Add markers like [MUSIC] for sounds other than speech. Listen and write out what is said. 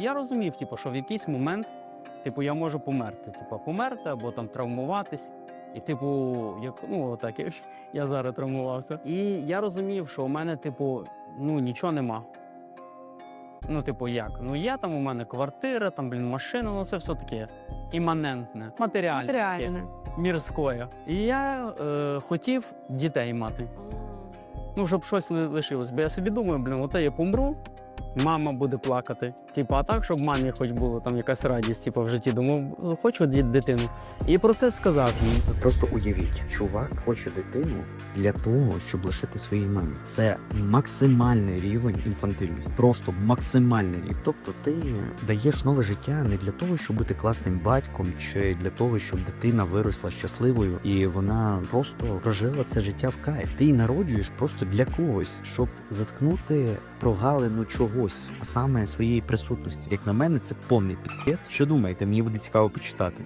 І я розумів, типу, що в якийсь момент типу, я можу померти. Типу, померти або там травмуватись. І, типу, як ну так як [LAUGHS] я зараз травмувався. І я розумів, що у мене, типу, ну нічого нема. Ну, типу, як? Ну, є там у мене квартира, там, блін, машина, ну це все таке іманентне, матеріальне, Матеріальне. мірське. І я е, хотів дітей мати. Ну, щоб щось лишилось. Бо я собі думаю, блін, оте я помру, мама буде плакати. Типу, а так, щоб мамі хоч було там якась радість, типу, в житті. Думаю, хочу дитину. І про це сказав їй. Просто уявіть, чувак хоче дитину для того, щоб лишити своїй мамі. Це максимальний рівень інфантильності. Просто максимальний рівень. Тобто ти даєш нове життя не для того, щоб бути класним батьком, чи для того, щоб дитина виросла щасливою і вона просто прожила це життя в кайф. Ти її народжуєш просто для когось, щоб заткнути прогалину чогось, а саме своєї присутності. Як на мене, це повний підпець. Що думаєте? Мені буде цікаво почитати.